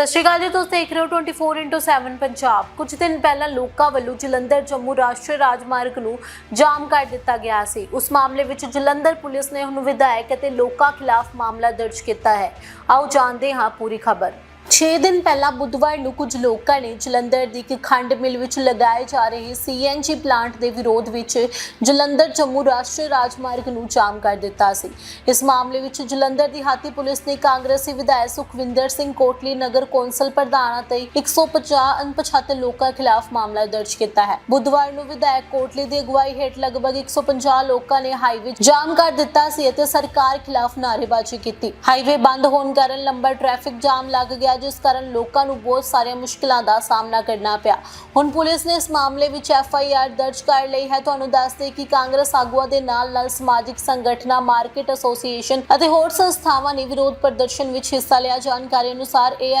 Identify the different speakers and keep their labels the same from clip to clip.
Speaker 1: ਸਤਿ ਸ਼੍ਰੀ ਅਕਾਲ ਜੀ, ਤੁਸੀਂ ਦੇਖ ਰਹੇ ਹੋ 24x7 ਪੰਜਾਬ। ਕੁਝ ਦਿਨ ਪਹਿਲਾਂ ਲੋਕਾਂ ਵੱਲੋਂ ਜਲੰਧਰ, ਜੰਮੂ ਰਾਸ਼ਟਰੀ ਰਾਜਮਾਰਗ ਨੂੰ ਜਾਮ ਕਰ ਦਿੱਤਾ ਗਿਆ ਸੀ। ਉਸ ਮਾਮਲੇ ਵਿੱਚ ਜਲੰਧਰ ਪੁਲਿਸ ਨੇ ਹੁਣ ਵਿਧਾਇਕ ਅਤੇ ਲੋਕਾਂ ਖਿਲਾਫ ਮਾਮਲਾ ਦਰਜ ਕੀਤਾ ਹੈ। ਆਓ ਜਾਣਦੇ ਹਾਂ ਪੂਰੀ ਖਬਰ। 6 ਦਿਨ ਪਹਿਲਾਂ ਬੁੱਧਵਾਰ ਨੂੰ ਕੁਝ ਲੋਕਾਂ ਨੇ ਜਲੰਧਰ ਦੀ ਇੱਕ ਖੰਡ ਮਿਲ ਵਿੱਚ ਲਗਾਏ ਜਾ ਰਹੇ ਸੀਐਨਜੀ ਪਲਾਂਟ ਦੇ ਵਿਰੋਧ ਵਿੱਚ ਜਲੰਧਰ ਜੰਮੂ ਰਾਸ਼ਟਰੀ ਰਾਜਮਾਰਗ ਨੂੰ ਜਾਮ ਕਰ ਦਿੱਤਾ ਸੀ। ਇਸ ਮਾਮਲੇ ਵਿੱਚ ਜਲੰਧਰ ਦੀ ਹਾਤੀ ਪੁਲਿਸ ਨੇ ਕਾਂਗਰਸੀ ਵਿਧਾਇਕ ਸੁਖਵਿੰਦਰ ਸਿੰਘ ਕੋਟਲੀ, ਨਗਰ ਕੌਂਸਲ ਪ੍ਰਧਾਨ ਅਤੇ 150 ਅਣਪਛਾਤੇ ਲੋਕਾਂ ਖਿਲਾਫ ਮਾਮਲਾ ਦਰਜ ਕੀਤਾ ਹੈ। ਬੁੱਧਵਾਰ ਨੂੰ ਵਿਧਾਇਕ ਕੋਟਲੀ ਦੀ ਅਗਵਾਈ ਹੇਠ ਲਗਭਗ 150 ਲੋਕਾਂ ਨੇ ਹਾਈਵੇ ਜਾਮ ਕਰ ਦਿੱਤਾ ਸੀ ਅਤੇ ਸਰਕਾਰ ਖਿਲਾਫ ਨਾਅਰੇਬਾਜ਼ੀ ਕੀਤੀ। ਹਾਈਵੇ ਬੰਦ ਹੋਣ ਕਾਰਨ ਲੰਬਾ ਟ੍ਰੈਫਿਕ ਜਾਮ ਲੱਗ ਗਿਆ ਜਿਸ ਕਾਰਨ ਲੋਕਾਂ ਨੂੰ ਬਹੁਤ ਸਾਰੀਆਂ ਮੁਸ਼ਕਲਾਂ ਦਾ ਸਾਹਮਣਾ ਕਰਨਾ ਪਿਆ। ਹੁਣ ਪੁਲਿਸ ਨੇ ਇਸ ਮਾਮਲੇ ਵਿੱਚ ਐਫ ਆਈ ਆਰ ਦਰਜ ਕਰ ਲਈ ਹੈ। ਤੁਹਾਨੂੰ ਦੱਸ ਕਿ ਕਾਂਗਰਸ ਆਗੂਆਂ ਦੇ ਨਾਲ ਨਾਲ ਸਮਾਜਿਕ ਸੰਗਠਨਾਂ, ਮਾਰਕੀਟ ਐਸੋਸੀਏਸ਼ਨ ਅਤੇ ਹੋਰ ਸੰਸਥਾਵਾਂ ਨੇ ਵਿਰੋਧ ਪ੍ਰਦਰਸ਼ਨ ਵਿੱਚ ਹਿੱਸਾ ਲਿਆ। ਜਾਣਕਾਰੀ ਅਨੁਸਾਰ ਇਹ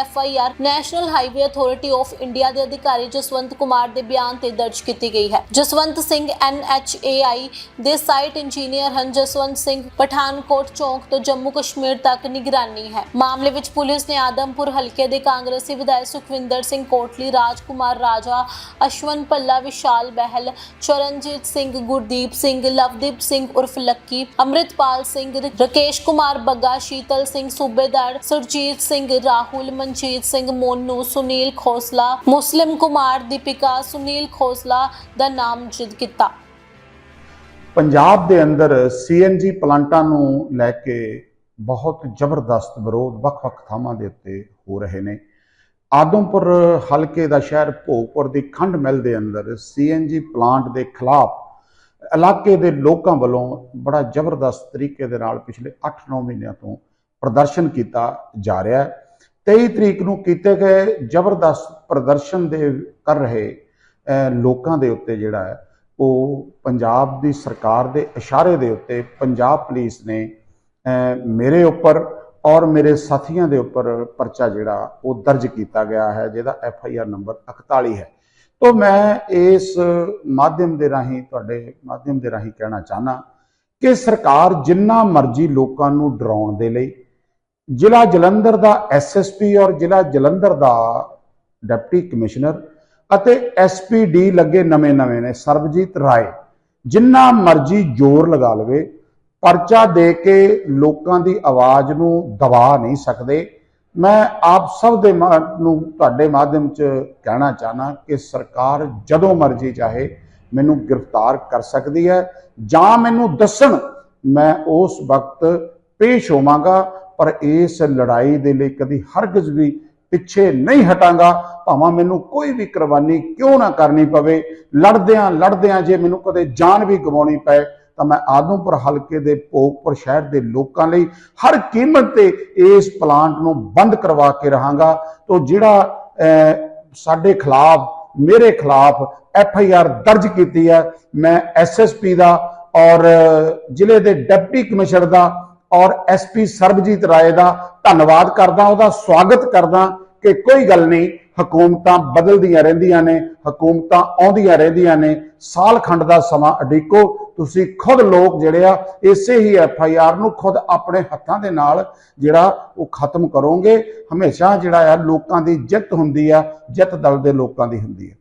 Speaker 1: National Highway Authority of India ਦੇ ਅਧਿਕਾਰੀ ਜਸਵੰਤ ਕੁਮਾਰ ਦੇ ਬਿਆਨ ਤੇ ਦਰਜ ਕੀਤੀ ਗਈ ਹੈ। Jaswant Singh N H A I ਦੇ ਸਾਈਟ ਇੰਜੀਨੀਅਰ ਹਨ। ਜਸਵੰਤ ਸਿੰਘ ਪਠਾਨਕੋਟ ਚੌਂਕ ਤੋਂ ਜੰਮੂ ਕਸ਼ਮੀਰ ਤੱਕ ਨਿਗਰਾਨੀ ਹੈ। ਮਾਮਲੇ ਵਿੱਚ ਪੁਲਿਸ ਨੇ ਆਦਮਪੁਰ ਹਲਕੇ ਦੇ ਕਾਂਗਰਸੀ ਵਿਧਾਇਕ ਸੁਖਵਿੰਦਰ ਸਿੰਘ ਕੋਟਲੀ, ਰਾਜਕੁਮਾਰ ਰਾਜਾ, ਅਸ਼ਵਨ ਪੱਲਾ ਵਿਸ਼ਾਲ ਬਹਿਲ, ਚਰਨਜੀਤ ਸਿੰਘ, ਗੁਰਦੀਪ ਸਿੰਘ, ਲਵਦੀਪ ਸਿੰਘ ਉਰਫ ਲੱਕੀ, ਅੰਮ੍ਰਿਤਪਾਲ ਸਿੰਘ, ਰਕੇਸ਼ ਕੁਮਾਰ ਬੱਗਾ, ਸ਼ੀਤਲ ਸਿੰਘ ਸੂਬੇਦਾਰ, ਸੁਰਜੀਤ ਸਿੰਘ ਰਾਹੁਲ, ਮਨਜੀਤ ਸਿੰਘ ਮੋਨੂ, ਸੁਨੀਲ ਖੋਸਲਾ, ਮੁਸਲਿਮ ਕੁਮਾਰ ਦੀਪਿਕਾ, ਸੁਨੀਲ ਖੋਸਲਾ ਦਾ ਨਾਮ ਜਿੱਦ ਕੀਤਾ।
Speaker 2: ਪੰਜਾਬ ਦੇ ਅੰਦਰ ਸੀਐਨਜੀ ਪਲਾਂਟਾਂ ਨੂੰ ਲੈ ਕੇ ਬਹੁਤ ਜ਼ਬਰਦਸਤ ਵਿਰੋਧ ਵੱਖ-ਵੱਖ ਥਾਵਾਂ ਦੇ ਉੱਤੇ ਹੋ ਰਹੇ ਨੇ। ਆਦਮਪੁਰ ਹਲਕੇ ਦਾ ਸ਼ਹਿਰ ਭੋਗਪੁਰ ਦੀ ਖੰਡ ਮਿਲ ਦੇ ਅੰਦਰ ਸੀਐਨਜੀ ਪਲਾਂਟ ਦੇ ਖਿਲਾਫ ਇਲਾਕੇ ਦੇ ਲੋਕਾਂ ਵੱਲੋਂ ਬੜਾ ਜ਼ਬਰਦਸਤ ਤਰੀਕੇ ਦੇ ਨਾਲ ਪਿਛਲੇ 8-9 ਮਹੀਨਿਆਂ ਤੋਂ ਪ੍ਰਦਰਸ਼ਨ ਕੀਤਾ ਜਾ ਰਿਹਾ ਹੈ। 23 ਤਰੀਕ ਨੂੰ ਕੀਤੇ ਗਏ ਜ਼ਬਰਦਸਤ ਪ੍ਰਦਰਸ਼ਨ ਦੇ ਕਰ ਰਹੇ ਲੋਕਾਂ ਦੇ ਉੱਤੇ ਜਿਹੜਾ ਹੈ, ਉਹ ਪੰਜਾਬ ਦੀ ਸਰਕਾਰ ਦੇ ਇਸ਼ਾਰੇ ਦੇ ਉੱਤੇ ਪੰਜਾਬ ਪੁਲਿਸ ਨੇ ਮੇਰੇ ਉੱਪਰ ਔਰ ਮੇਰੇ ਸਾਥੀਆਂ ਦੇ ਉੱਪਰ ਪਰਚਾ ਜਿਹੜਾ ਉਹ ਦਰਜ ਕੀਤਾ ਗਿਆ ਹੈ, ਜਿਹਦਾ ਐਫ ਆਈ ਆਰ ਨੰਬਰ 41 ਹੈ। ਤੋਂ ਮੈਂ ਇਸ ਮਾਧਿਅਮ ਦੇ ਰਾਹੀਂ ਤੁਹਾਡੇ ਮਾਧਿਅਮ ਦੇ ਰਾਹੀਂ ਕਹਿਣਾ ਚਾਹਨਾ ਕਿ ਸਰਕਾਰ ਜਿੰਨਾ ਮਰਜ਼ੀ ਲੋਕਾਂ ਨੂੰ ਡਰਾਉਣ ਦੇ ਲਈ, ਜ਼ਿਲ੍ਹਾ ਜਲੰਧਰ ਦਾ ਐਸਐਸਪੀ ਔਰ ਜ਼ਿਲ੍ਹਾ ਜਲੰਧਰ ਦਾ ਡਿਪਟੀ ਕਮਿਸ਼ਨਰ ਅਤੇ ਐਸਪੀਡੀ ਲੱਗੇ ਨਵੇਂ-ਨਵੇਂ ਨੇ, ਸਰਬਜੀਤ ਰਾਏ, ਜਿੰਨਾ ਮਰਜ਼ੀ ਜ਼ੋਰ ਲਗਾ ਲਵੇ ਪਰਚਾ ਦੇ ਕੇ ਲੋਕਾਂ ਦੀ ਆਵਾਜ਼ ਨੂੰ ਦਬਾ ਨਹੀਂ ਸਕਦੇ। ਮੈਂ ਆਪ ਸਭ ਦੇ ਮਾ- ਨੂੰ ਤੁਹਾਡੇ ਮਾਧਿਅਮ 'ਚ ਕਹਿਣਾ ਚਾਹਨਾ ਕਿ ਸਰਕਾਰ ਜਦੋਂ ਮਰਜ਼ੀ ਚਾਹੇ ਮੈਨੂੰ ਗ੍ਰਿਫਤਾਰ ਕਰ ਸਕਦੀ ਹੈ ਜਾਂ ਮੈਨੂੰ ਦੱਸਣ। ਮੈਂ ਉਸ ਵਕਤ ਪੇਸ਼ ਹੋਵਾਂਗਾ, ਪਰ ਇਸ ਲੜਾਈ ਦੇ ਲਈ ਕਦੀ ਹਰਗਜ਼ ਵੀ ਪਿੱਛੇ ਨਹੀਂ ਹਟਾਂਗਾ। ਭਾਵੇਂ ਮੈਨੂੰ ਕੋਈ ਵੀ ਕੁਰਬਾਨੀ ਕਿਉਂ ਨਾ ਕਰਨੀ ਪਵੇ ਲੜਦਿਆਂ ਲੜਦਿਆਂ ਜੇ ਮੈਨੂੰ ਕਦੇ ਜਾਨ ਵੀ ਗਵਾਉਣੀ ਪਏ ਤਾਂ ਮੈਂ ਆਦਮਪੁਰ ਹਲਕੇ ਦੇ ਭੋਗਪੁਰ ਸ਼ਹਿਰ ਦੇ ਲੋਕਾਂ ਲਈ ਹਰ ਕੀਮਤ ਤੇ ਇਸ ਪਲਾਂਟ ਨੂੰ ਬੰਦ ਕਰਵਾ ਕੇ ਰਹਾਂਗਾ। ਤੋਂ ਜਿਹੜਾ ਅਹ, ਸਾਡੇ ਖਿਲਾਫ ਮੇਰੇ ਖਿਲਾਫ ਐਫ ਆਈ ਆਰ ਦਰਜ ਕੀਤੀ ਹੈ ਮੈਂ ਐਸ ਐਸ ਪੀ ਦਾ ਔਰ ਜ਼ਿਲ੍ਹੇ ਦੇ ਡਿਪਟੀ ਕਮਿਸ਼ਨਰ ਦਾ ਔਰ ਐਸ ਪੀ ਸਰਬਜੀਤ ਰਾਏ ਦਾ ਧੰਨਵਾਦ ਕਰਦਾ ਉਹਦਾ ਸਵਾਗਤ ਕਰਦਾ। ਕਿ ਕੋਈ ਗੱਲ ਨਹੀਂ, ਹਕੂਮਤਾਂ ਬਦਲਦੀਆਂ ਰਹਿੰਦੀਆਂ ਨੇ, ਹਕੂਮਤਾਂ ਆਉਂਦੀਆਂ ਰਹਿੰਦੀਆਂ ਨੇ, ਸਾਲ ਖੰਡ ਦਾ ਸਮਾਂ ਅਡੀਕੋ, ਤੁਸੀਂ ਖੁਦ ਲੋਕ ਜਿਹੜੇ ਆ, ਇਸੇ ਹੀ ਐਫ ਆਈ ਆਰ ਨੂੰ ਖੁਦ ਆਪਣੇ ਹੱਥਾਂ ਦੇ ਨਾਲ ਜਿਹੜਾ ਉਹ ਖਤਮ ਕਰੋਗੇ। ਹਮੇਸ਼ਾ ਜਿਹੜਾ ਆ, ਲੋਕਾਂ ਦੀ ਜਿੱਤ ਹੁੰਦੀ ਆ, ਜਿੱਤ ਦਲ ਦੇ ਲੋਕਾਂ ਦੀ ਹੁੰਦੀ ਹੈ